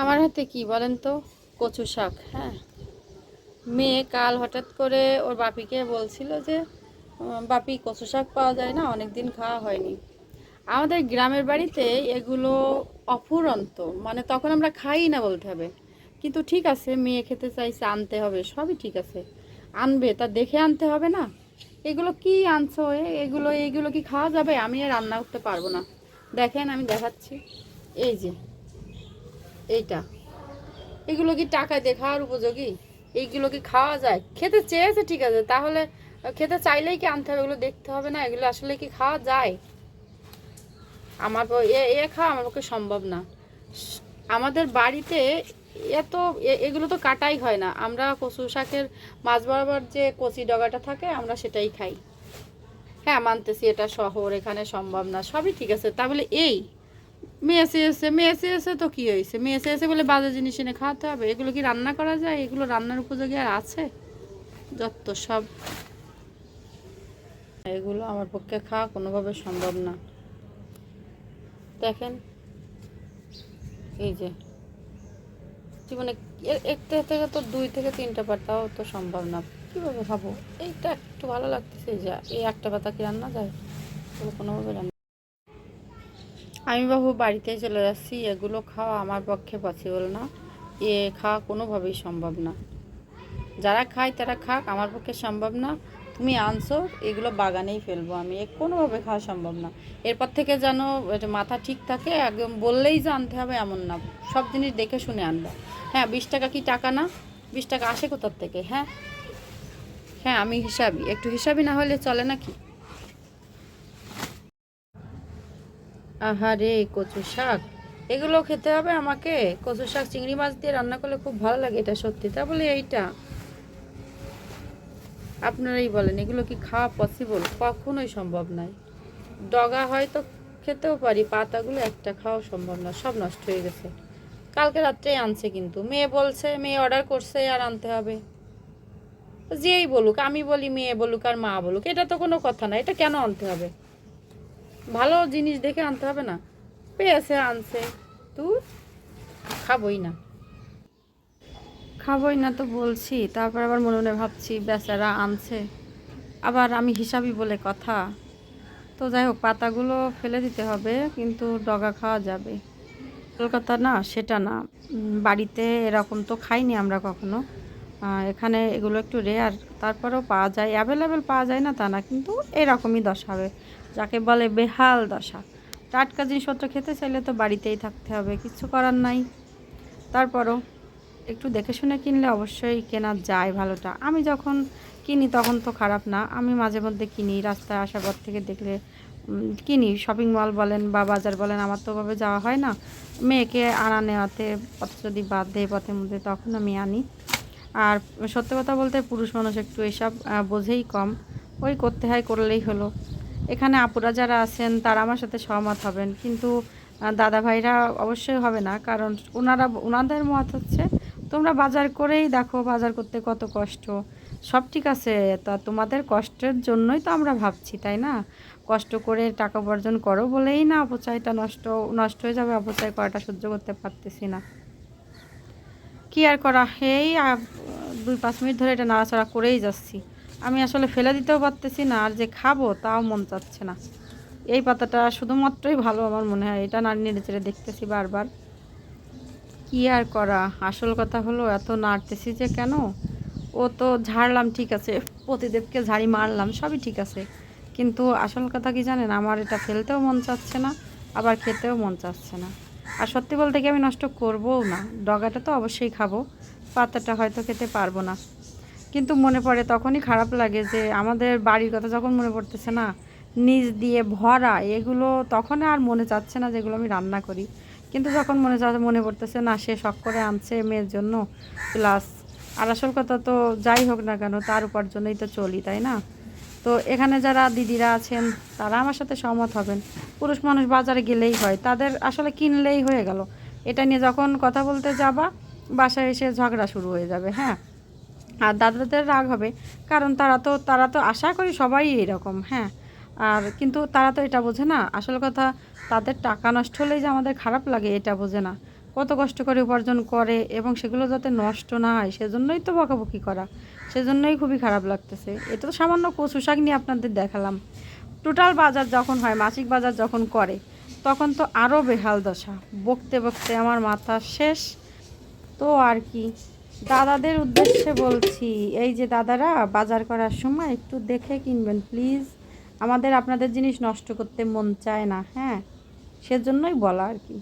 আমার হাতে কি বলেন তো? কচু শাক হ্যাঁ। মেয়ে কাল হঠাৎ করে ওর বাপিকে বলছিল যে বাপি কচু শাক পাওয়া যায় না অনেক দিন খাওয়া হয়নি। আমাদের গ্রামের বাড়িতে এগুলো অফুরন্ত মানে তখন আমরা খাই না বলতে হবে। কিন্তু ঠিক আছে, মেয়ে খেতে চাইছে, আনতে হবে, সবই ঠিক আছে। আনবে, তা দেখে আনতে হবে না? এগুলো কি আনছো? এগুলো এগুলো কি খাওয়া যাবে? আমি রান্না করতে পারব না। দেখেন, আমি দেখাচ্ছি। এই যে, এইটা। এগুলো কি টাকা দিয়ে খাওয়ার উপযোগী? এইগুলো কি খাওয়া যায়? খেতে চেয়েছে ঠিক আছে, তাহলে খেতে চাইলেই কি আনতে হবে? এগুলো দেখতে হবে না, এগুলো আসলে কি খাওয়া যায়? আমার এ খাওয়া আমার পক্ষে সম্ভব না। আমাদের বাড়িতে এত এগুলো তো কাটাই হয় না। আমরা কচু শাকের মাছ বরাবর যে কচি ডগাটা থাকে, আমরা সেটাই খাই। হ্যাঁ মানতেছি এটা শহর, এখানে সম্ভব না, সবই ঠিক আছে। তাহলে এই মেয়ে এসে মেয়ে এসে তো কি হয়েছে? মেয়ে এসে বলে বাজে জিনিস এনে খাওয়াতে হবে। এগুলো কি রান্না করা যায়? এগুলো রান্নার উপযোগী আর আছে? যত সব। এগুলো আমার পক্ষে খাওয়া কোনোভাবে সম্ভব না। দেখেন, এই যে। জীবনে একটা থেকে তো দুই থেকে তিনটা পাতাও তো সম্ভব না। কীভাবে খাব? এইটা একটু ভালো লাগতেছে যে, এই একটা পাতা কি রান্না যায়? এগুলো কোনোভাবে রান্না আমি বাবু বাড়িতে চলে যাচ্ছি, এগুলো খাওয়া আমার পক্ষে পসিবল না। এ খাওয়া কোনোভাবেই সম্ভব না। যারা খায় তারা খাক, আমার পক্ষে সম্ভব না। তুমি আনছো, এগুলো বাগানেই ফেলব আমি। এ কোনোভাবে খাওয়া সম্ভব না। এরপর থেকে যেন মাথা ঠিক থাকে, একদম বললেই যে আনতে হবে এমন না। সব জিনিস দেখে শুনে আনবা। হ্যাঁ বিশ টাকা কি টাকা না? বিশ টাকা আসে কোথার থেকে? হ্যাঁ? হ্যাঁ আমি হিসাবই একটু হিসাবই না হলে চলে নাকি? আহারে কচু শাক। এগুলো খেতে হবে আমাকে। কচু শাক, চিংড়ি মাছ দিয়ে রান্না করলে খুব ভালো লাগে, এটা সত্যি। তা বলে এইটা। আপনারাই বলেন, এগুলো কি খাওয়া পসিবল কখনোই সম্ভব নয়। ডগা হয়তো খেতেও পারি, পাতাগুলো একটা খাওয়া সম্ভব না, সব নষ্ট হয়ে গেছে। কালকে রাত্রেই আনছে কিন্তু। মেয়ে বলছে, মেয়ে অর্ডার করছে, আর আনতে হবে। যেই বলুক, আমি বলি মেয়ে বলুক আর মা বলুক, এটা তো কোনো কথা না, এটা কেন আনতে হবে? ভালো জিনিস দেখে আনতে হবে না। পেয়েছে, আনছে। তুই খাবই না। খাবই না তো বলছি, তারপর আবার মনে মনে ভাবছি, বেচারা আনছে। আবার আমি হিসাবই বলে কথা। তো যাই হোক, পাতাগুলো ফেলে দিতে হবে, কিন্তু ডগা খাওয়া যাবে। কলকাতা না, সেটা না। বাড়িতে এরকম তো খাইনি আমরা কখনো। এখানে এগুলো একটু রেয়ার তারপরেও পাওয়া যায়। অ্যাভেলেবেল পাওয়া যায় না তা না, কিন্তু এরকমই দশা হবে। যাকে বলে বেহাল দশা। টাটকা জিনিসপত্র খেতে চাইলে তো বাড়িতেই থাকতে হবে, কিছু করার নাই। তারপরও একটু দেখে শুনে কিনলে অবশ্যই কেনা যায় ভালোটা। আমি যখন কিনি তখন তো খারাপ না, আমি মাঝে মধ্যে কিনি, রাস্তায় আসার পর থেকে দেখলে কিনি। শপিং মল বলেন বা বাজার বলেন, আমার তো ওভাবে যাওয়া হয় না। মেয়েকে আনা নেওয়াতে পথ যদি বাদ দেয় পথের মধ্যে, তখন আমি আনি। আর সত্যি কথা বলতে পুরুষ মানুষ একটু এসব বোঝেই কম। ওই করতে হয়, করলেই হলো। এখানে আপুরা যারা আছেন, তারা আমার সাথে সহমত হবেন। কিন্তু দাদা ভাইরা অবশ্যই হবে না। কারণ ওনারা ওনাদের মত হচ্ছে, তোমরা বাজার করেই দেখো বাজার করতে কত কষ্ট। সব ঠিক আছে, তা তোমাদের কষ্টের জন্যই তো আমরা ভাবছি, তাই না? কষ্ট করে টাকা উপার্জন করো বলেই না অপচয়টা নষ্ট নষ্ট হয়ে যাবে, অপচয় করাটা সহ্য করতে পারতেছি না। কি আর করা? এই দুই, পাঁচ মিনিট ধরে এটা নাড়াচাড়া করেই যাচ্ছি। আমি আসলে ফেলে দিতেও পারতেছি না, আর যে খাব তাও মন চাচ্ছে না। এই পাতাটা শুধুমাত্রই ভালো আমার মনে হয়। এটা নাড়ি নেড়ে চেড়ে দেখতেছি বারবার। কি আর করা? আসল কথা হলো, এত নাড়তেছি যে কেন? ও তো ঝাড়লাম, ঠিক আছে। প্রতিদেবকে ঝাড়ি মারলাম, সবই ঠিক আছে। কিন্তু আসল কথা কি জানেন? আমার এটা ফেলতেও মন চাচ্ছে না, আবার খেতেও মন চাচ্ছে না। আর সত্যি বলতে কি আমি নষ্ট করবও না। ডগাটা তো অবশ্যই খাব, পাতাটা হয়তো খেতে পারব না। কিন্তু মনে পড়ে তখনই খারাপ লাগে যে আমাদের বাড়ির কথা যখন মনে পড়তেছে না, নিজ দিয়ে ভরা, এগুলো তখন আর মনে চাচ্ছে না যেগুলো আমি রান্না করি। কিন্তু যখন মনে চা, মনে পড়তেছে না, সে শখ করে আনছে মেয়ের জন্য প্লাস আর আসল কথা তো যাই হোক না কেন, তার উপার্জনেই তো চলি, তাই না? তো এখানে যারা দিদিরা আছেন, তারা আমার সাথে সহমত হবেন। পুরুষ মানুষ বাজারে গেলেই হয়, তাদের আসলে কিনলেই হয়ে গেল। এটা নিয়ে যখন কথা বলতে যাবা, বাসায় এসে ঝগড়া শুরু হয়ে যাবে হ্যাঁ? আর দাদাদের রাগ হবে, কারণ তারা তো তারা তো আশা করি সবাই এরকম হ্যাঁ? আর কিন্তু তারা তো এটা বোঝে না। আসল কথা, তাদের টাকা নষ্ট হলেই যে আমাদের খারাপ লাগে, এটা বোঝে না। কত কষ্ট করে উপার্জন করে এবং সেগুলো যাতে নষ্ট না হয় সেজন্যই তো বকাবকি করা। সেজন্যই খুবই খারাপ লাগতেছে। এটা তো সামান্য কচু শাক নিয়ে আপনাদের দেখালাম। টোটাল বাজার যখন হয়, মাসিক বাজার যখন করে, তখন তো আরও বেহাল দশা। বকতে বকতে আমার মাথা শেষ। তো আর কি, দাদাদের উদ্দেশ্যে বলছি, এই যে দাদারা বাজার করার সময় একটু দেখে কিনবেন, প্লিজ। আমাদের আপনাদের জিনিস নষ্ট করতে মন চায় না হ্যাঁ? সেজন্যই বলা আর কি।